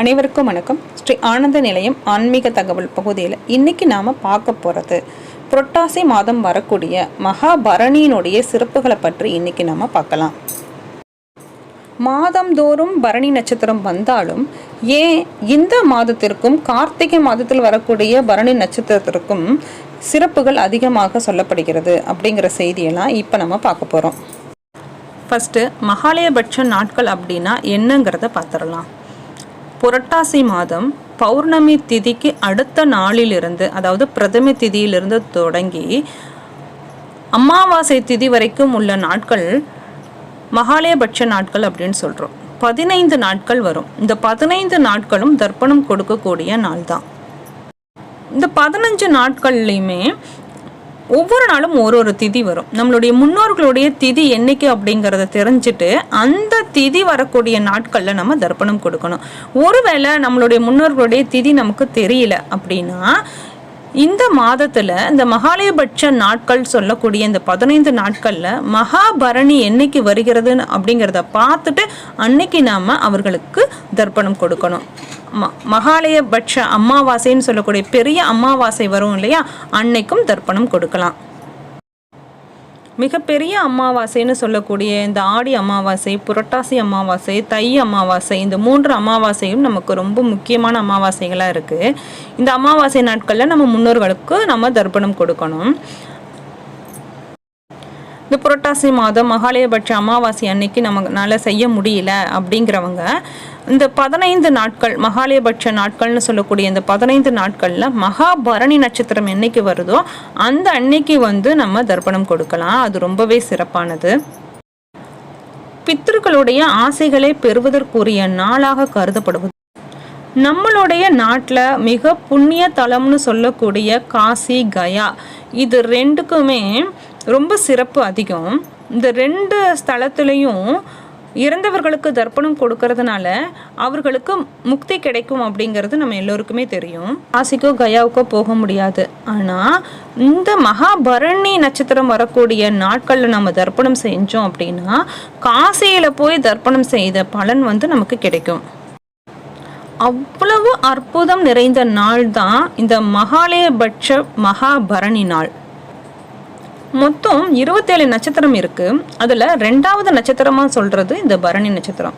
அனைவருக்கும் வணக்கம். ஸ்ரீ ஆனந்த நிலையம் ஆன்மீக தகவல் பகுதியில் இன்னைக்கு நாம் பார்க்க போகிறது புரட்டாசி மாதம் வரக்கூடிய மகாபரணியினுடைய சிறப்புகளை பற்றி இன்னைக்கு நாம் பார்க்கலாம். மாதந்தோறும் பரணி நட்சத்திரம் வந்தாலும் ஏன் இந்த மாதத்திற்கும் கார்த்திகை மாதத்தில் வரக்கூடிய பரணி நட்சத்திரத்திற்கும் சிறப்புகள் அதிகமாக சொல்லப்படுகிறது அப்படிங்கிற செய்தியெல்லாம் இப்போ நம்ம பார்க்க போகிறோம் ஃபஸ்ட்டு மகாலயபட்ச நாட்கள் அப்படின்னா என்னங்கிறத பார்த்துடலாம். புரட்டாசி மாதம் பௌர்ணமி திதிக்கு அடுத்த நாளிலிருந்து அதாவது பிரதமி திதியிலிருந்து தொடங்கி அமாவாசை திதி வரைக்கும் உள்ள நாட்கள் மகாலயபட்ச நாட்கள் அப்படின்னு சொல்கிறோம் பதினைந்து நாட்கள் வரும். இந்த பதினைந்து நாட்களும் தர்ப்பணம் கொடுக்கக்கூடிய நாள் தான் இந்த பதினஞ்சு நாட்கள்லையுமே ஒவ்வொரு நாளும் ஒரு ஒரு திதி வரும். நம்மளுடைய முன்னோர்களுடைய திதி என்னைக்கு அப்படிங்கிறத தெரிஞ்சுட்டு அந்த திதி வரக்கூடிய நாட்களில் நம்ம தர்ப்பணம் கொடுக்கணும். ஒருவேளை நம்மளுடைய முன்னோர்களுடைய திதி நமக்கு தெரியல அப்படின்னா இந்த மாதத்தில் இந்த மகாலயபட்ச நாட்கள் சொல்லக்கூடிய இந்த பதினைந்து நாட்களில் மகாபரணி என்னைக்கு வருகிறதுன்னு அப்படிங்கிறத பார்த்துட்டு அன்னைக்கு நாம் அவர்களுக்கு தர்ப்பணம் கொடுக்கணும். மகாலயபட்ச அமாவாசைன்னு சொல்லக்கூடிய பெரிய அமாவாசை வரும் இல்லையா? அன்னைக்கும் தர்ப்பணம் கொடுக்கலாம். மிகப்பெரிய அமாவாசைன்னு சொல்லக்கூடிய இந்த ஆடி அமாவாசை புரட்டாசி அமாவாசை தை அமாவாசை இந்த மூன்று அமாவாசையும் நமக்கு ரொம்ப முக்கியமான அமாவாசைகளாக இருக்குது இந்த அமாவாசை நாட்களில் நம்ம முன்னோர்களுக்கு நம்ம தர்ப்பணம் கொடுக்கணும். இந்த புரட்டாசி மாதம் மகாலயபட்ச அமாவாசை அன்னைக்கு நம்மளால செய்ய முடியல அப்படிங்கிறவங்க இந்த பதினைந்து நாட்கள் மகாலயபட்ச நாட்கள்னு சொல்லக்கூடிய இந்த பதினைந்து நாட்களில் மகாபரணி நட்சத்திரம் என்னைக்கு வருதோ அந்த அன்னைக்கு வந்து நம்ம தர்ப்பணம் கொடுக்கலாம். அது ரொம்பவே சிறப்பானது. பித்தர்களுடைய ஆசைகளை பெறுவதற்குரிய நாளாக கருதப்படுவது. நம்மளுடைய நாட்டில் மிக புண்ணிய தலம்னு சொல்லக்கூடிய காசி கயா இது ரெண்டுக்குமே ரொம்ப சிறப்பு அதிகம். இந்த ரெண்டு ஸ்தலத்துலேயும் இறந்தவர்களுக்கு தர்ப்பணம் கொடுக்கறதுனால அவர்களுக்கு முக்தி கிடைக்கும் அப்படிங்கிறது நம்ம எல்லோருக்குமே தெரியும். காசிக்கோ கயாவுக்கோ போக முடியாது. ஆனால் இந்த மகாபரணி நட்சத்திரம் வரக்கூடிய நாட்களில் நம்ம தர்ப்பணம் செஞ்சோம் அப்படின்னா காசியில் போய் தர்ப்பணம் செய்த பலன் வந்து நமக்கு கிடைக்கும். அவ்வளவு அற்புதம் நிறைந்த நாள் தான் இந்த மகாலயபட்ச மகாபரணி நாள். மொத்தம் இருபத்தேழு நட்சத்திரம் இருக்குது அதில் ரெண்டாவது நட்சத்திரமாக சொல்கிறது இந்த பரணி நட்சத்திரம்.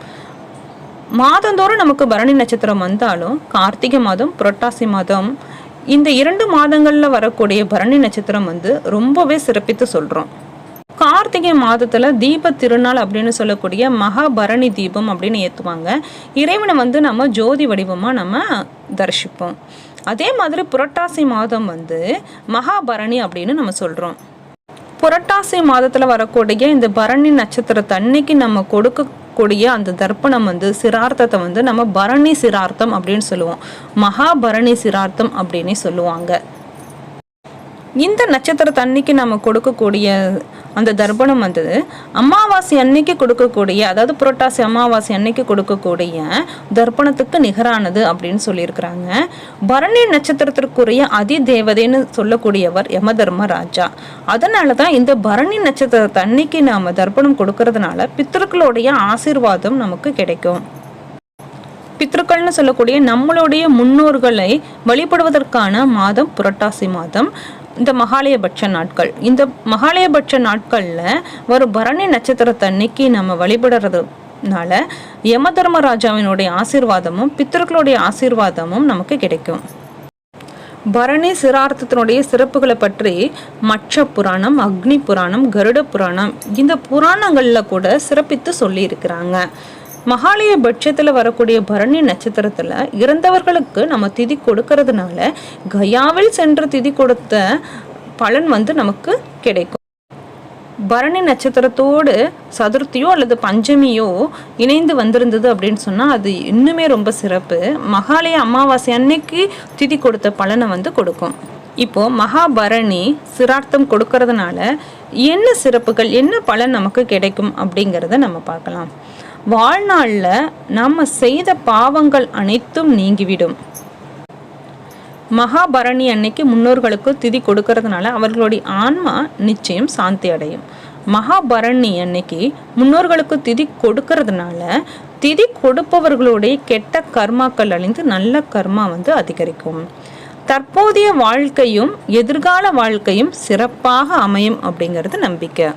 மாதந்தோறும் நமக்கு பரணி நட்சத்திரம் வந்தாலும் கார்த்திகை மாதம் புரட்டாசி மாதம் இந்த இரண்டு மாதங்களில் வரக்கூடிய பரணி நட்சத்திரம் வந்து ரொம்பவே சிறப்பித்து சொல்கிறோம் கார்த்திகை மாதத்தில் தீப திருநாள் அப்படின்னு சொல்லக்கூடிய மகாபரணி தீபம் அப்படின்னு ஏற்றுவாங்க இறைவனை வந்து நம்ம ஜோதி வடிவமாக நம்ம தரிசிப்போம். அதே மாதிரி புரட்டாசி மாதம் வந்து மகாபரணி அப்படின்னு நம்ம சொல்கிறோம் புரட்டாசி மாதத்தில் வரக்கூடிய இந்த பரணி நட்சத்திரத்தை அன்னைக்கு நம்ம கொடுக்கக்கூடிய அந்த தர்ப்பணம் வந்து சிரார்த்தத்தை வந்து நம்ம பரணி சிரார்த்தம் அப்படின்னு சொல்லுவோம். மகாபரணி சிரார்த்தம் அப்படின்னு சொல்லுவாங்க. இந்த நட்சத்திரத்து அன்னைக்கு நம்ம கொடுக்கக்கூடிய அந்த தர்ப்பணம் வந்து அமாவாசை அன்னைக்கு கொடுக்கக்கூடிய அதாவது புரட்டாசி அமாவாசை அன்னைக்கு கொடுக்கக்கூடிய தர்ப்பணத்துக்கு நிகரானது அப்படின்னு சொல்லியிருக்கிறாங்க. பரணி நட்சத்திரத்திற்குரிய அதி தேவதைன்னு சொல்லக்கூடியவர் யமதர்ம ராஜா அதனால தான் இந்த பரணி நட்சத்திரத்தை அன்னைக்கு நாம் தர்ப்பணம் கொடுக்கறதுனால பித்தர்களுடைய ஆசீர்வாதம் நமக்கு கிடைக்கும். பித்ருக்கள்னு சொல்லக்கூடிய நம்மளுடைய முன்னோர்களை வழிபடுவதற்கான மாதம் புரட்டாசி மாதம். இந்த மகாலயபட்ச நாட்கள். இந்த மகாலயபட்ச நாட்களில் ஒரு பரணி நட்சத்திரத்தை அன்னைக்கு நம்ம வழிபடுறதுனால யம தர்மராஜாவினுடைய ஆசீர்வாதமும் பித்தர்களுடைய ஆசீர்வாதமும் நமக்கு கிடைக்கும். பரணி சிரார்த்தத்தினுடைய சிறப்புகளை பற்றி மச்ச புராணம் அக்னி புராணம் கருட புராணம் இந்த புராணங்களில் கூட சிறப்பித்து சொல்லியிருக்கிறாங்க. மகாலய பட்சத்தில் வரக்கூடிய பரணி நட்சத்திரத்தில் இறந்தவர்களுக்கு நம்ம திதி கொடுக்கறதுனால கயாவில் சென்று திதி கொடுத்த பலன் வந்து நமக்கு கிடைக்கும். பரணி நட்சத்திரத்தோடு சதுர்த்தியோ அல்லது பஞ்சமியோ இணைந்து வந்திருந்தது அப்படின்னு சொன்னால் அது இன்னுமே ரொம்ப சிறப்பு. மகாலய அமாவாசை அன்னைக்கு திதி கொடுத்த பலனை வந்து கொடுக்கும். இப்போ மகாபரணி சிரார்த்தம் கொடுக்கறதுனால என்ன சிறப்புகள் என்ன பலன் நமக்கு கிடைக்கும் அப்படிங்கிறத நம்ம பார்க்கலாம். வாழ்நாளில் நம்ம செய்த பாவங்கள் அனைத்தும் நீங்கிவிடும். மகாபரணி அன்னைக்கு முன்னோர்களுக்கு திதி கொடுக்கறதுனால அவர்களுடைய ஆன்மா நிச்சயம் சாந்தி அடையும். மகாபரணி அன்னைக்கு முன்னோர்களுக்கு திதி கொடுக்கறதுனால திதி கொடுப்பவர்களுடைய கெட்ட கர்மாக்கள் அழிந்து நல்ல கர்மா வந்து அதிகரிக்கும். தற்போதைய வாழ்க்கையும் எதிர்கால வாழ்க்கையும் சிறப்பாக அமையும் அப்படிங்கிறது நம்பிக்கை.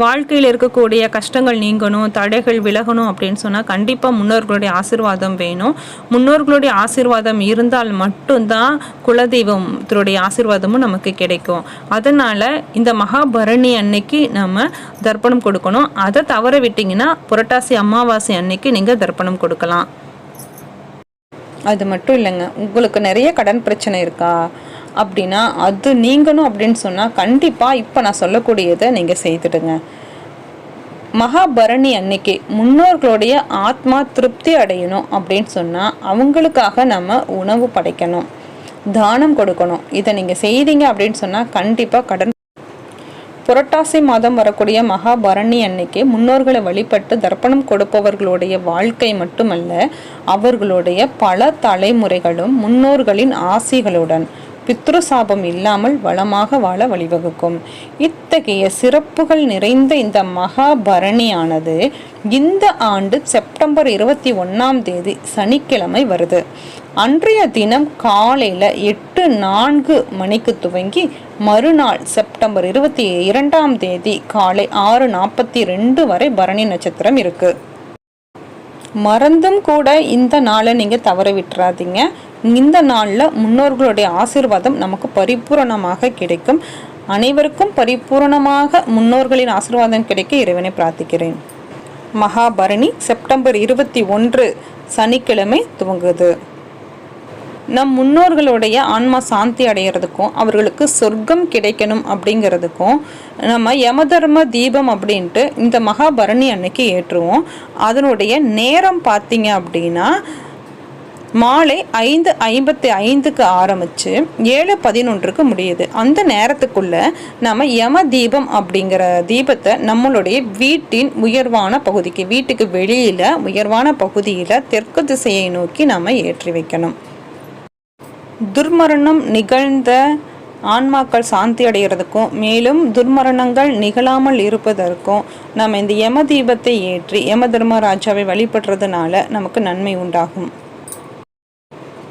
வாழ்க்கையில் இருக்கக்கூடிய கஷ்டங்கள் நீங்கணும் தடைகள் விலகணும் அப்படின்னு சொன்னால் கண்டிப்பாக முன்னோர்களுடைய ஆசிர்வாதம் வேணும். முன்னோர்களுடைய ஆசிர்வாதம் இருந்தால் மட்டும்தான் குலதெய்வத்தினுடைய ஆசிர்வாதமும் நமக்கு கிடைக்கும். அதனால் இந்த மகாபரணி அன்னைக்கு நம்ம தர்ப்பணம் கொடுக்கணும். அதை தவற விட்டிங்கன்னா புரட்டாசி அமாவாசை அன்னைக்கு நீங்கள் தர்ப்பணம் கொடுக்கலாம். அது மட்டும் இல்லைங்க. உங்களுக்கு நிறைய கடன் பிரச்சனை இருக்கா? அப்படின்னா அது நீங்கணும் அப்படின்னு சொன்னால் கண்டிப்பாக இப்போ நான் சொல்லக்கூடியதை நீங்கள் செய்துடுங்க. மகாபரணி அன்னைக்கு முன்னோர்களுடைய ஆத்மா திருப்தி அடையணும் அப்படின்னு சொன்னால் அவங்களுக்காக நம்ம உணவு படைக்கணும். தானம் கொடுக்கணும். இதை நீங்கள் செய்தீங்க அப்படின்னு சொன்னால் கண்டிப்பாக கடன் புரட்டாசி மாதம் வரக்கூடிய மகாபரணி அன்னைக்கு முன்னோர்களை வழிபட்டு தர்ப்பணம் கொடுப்பவர்களுடைய வாழ்க்கை மட்டுமல்ல அவர்களுடைய பல தலைமுறைகளும் முன்னோர்களின் ஆசிகளுடன் பித்ரு சாபம் இல்லாமல் வளமாக வாழ வழிவகுக்கும். இத்தகைய சிறப்புகள் நிறைந்த இந்த மகாபரணியானது இந்த ஆண்டு செப்டம்பர் இருபத்தி ஒன்றாம் தேதி சனிக்கிழமை வருது. அன்றைய தினம் காலையில் எட்டு நான்கு மணிக்கு துவங்கி மறுநாள் செப்டம்பர் இருபத்தி இரண்டாம் தேதி காலை ஆறு நாற்பத்தி ரெண்டு வரை பரணி நட்சத்திரம் இருக்குது மறந்தும் கூட இந்த நாளை நீங்கள் தவற விட்டுறாதீங்க இந்த நாளில் முன்னோர்களுடைய ஆசிர்வாதம் நமக்கு பரிபூரணமாக கிடைக்கும். அனைவருக்கும் பரிபூரணமாக முன்னோர்களின் ஆசிர்வாதம் கிடைக்க இறைவனை பிரார்த்திக்கிறேன். மகாபரணி செப்டம்பர் இருபத்தி ஒன்று சனிக்கிழமை துவங்குது. நம் முன்னோர்களுடைய ஆன்மா சாந்தி அடைகிறதுக்கும் அவர்களுக்கு சொர்க்கம் கிடைக்கணும் அப்படிங்கிறதுக்கும் நம்ம யமதர்ம தீபம் அப்படின்ட்டு இந்த மகாபரணி அன்னைக்கு ஏற்றுவோம். அதனுடைய நேரம் பார்த்தீங்க அப்படின்னா மாலை ஐந்து ஐம்பத்தி ஐந்துக்கு ஆரம்பித்து ஏழு பதினொன்றுக்கு முடியுது. அந்த நேரத்துக்குள்ள நம்ம யம தீபம் அப்படிங்கிற தீபத்தை நம்மளுடைய வீட்டின் உயர்வான பகுதிக்கு வீட்டுக்கு வெளியில் உயர்வான பகுதியில் தெற்கு திசையை நோக்கி நம்ம ஏற்றி வைக்கணும். துர்மரணம் நிகழ்ந்த ஆன்மாக்கள் சாந்தி அடைகிறதுக்கும் மேலும் துர்மரணங்கள் நிகழாமல் இருப்பதற்கும் நம்ம இந்த யம தீபத்தை ஏற்றி யம தர்மராஜாவை வழிபடுறதுனால நமக்கு நன்மை உண்டாகும்.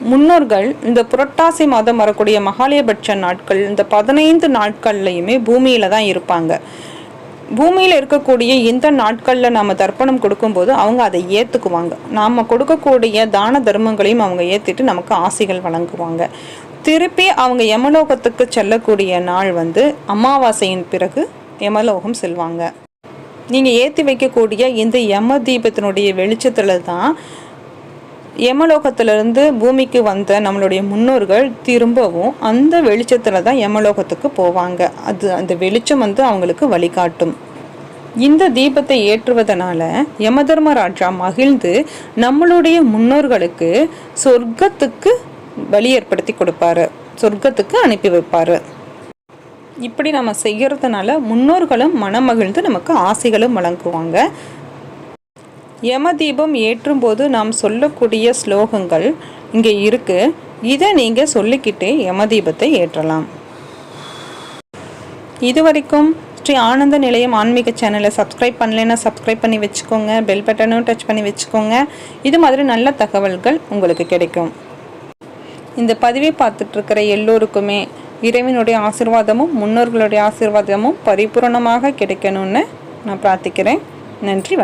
முன்னோர்கள் இந்த புரட்டாசி மாதம் வரக்கூடிய மகாலயபட்ச நாட்கள் இந்த பதினைந்து நாட்கள்லையுமே பூமியில தான் இருப்பாங்க. பூமியில் இருக்கக்கூடிய இந்த நாட்களில் நம்ம தர்ப்பணம் கொடுக்கும்போது அவங்க அதை ஏற்றுக்குவாங்க நாம் கொடுக்கக்கூடிய தான தர்மங்களையும் அவங்க ஏற்றிட்டு நமக்கு ஆசைகள் வழங்குவாங்க. திருப்பி அவங்க யமலோகத்துக்கு செல்லக்கூடிய நாள் வந்து அமாவாசையின் பிறகு யமலோகம் செல்வாங்க. நீங்கள் ஏற்றி வைக்கக்கூடிய இந்த யம தீபத்தினுடைய வெளிச்சத்தில் தான் யமலோகத்திலிருந்து பூமிக்கு வந்த நம்மளுடைய முன்னோர்கள் திரும்பவும் அந்த வெளிச்சத்தில் தான் யமலோகத்துக்கு போவாங்க. அது அந்த வெளிச்சம் வந்து அவங்களுக்கு வழிகாட்டும். இந்த தீபத்தை ஏற்றுவதனால யமதர்மராஜா மகிழ்ந்து நம்மளுடைய முன்னோர்களுக்கு சொர்க்கத்துக்கு வழி ஏற்படுத்தி கொடுப்பாரு. சொர்க்கத்துக்கு அனுப்பி வைப்பாரு. இப்படி நம்ம செய்கிறதுனால முன்னோர்களும் மனமகிழ்ந்து நமக்கு ஆசைகளும் வழங்குவாங்க. யம தீபம் ஏற்றும் போது நாம் சொல்லக்கூடிய ஸ்லோகங்கள் இங்கே இருக்குது இதை நீங்கள் சொல்லிக்கிட்டே யம தீபத்தை ஏற்றலாம். இது வரைக்கும் ஸ்ரீ ஆனந்த நிலையம் ஆன்மீக சேனலை சப்ஸ்கிரைப் பண்ணலைன்னா சப்ஸ்கிரைப் பண்ணி வச்சுக்கோங்க. பெல் பட்டனும் டச் பண்ணி வச்சுக்கோங்க. இது மாதிரி நல்ல தகவல்கள் உங்களுக்கு கிடைக்கும். இந்த பதிவை பார்த்துட்ருக்கிற எல்லோருக்குமே இறைவனுடைய ஆசிர்வாதமும் முன்னோர்களுடைய ஆசிர்வாதமும் பரிபூரணமாக கிடைக்கணும்னு நான் பிரார்த்திக்கிறேன். நன்றி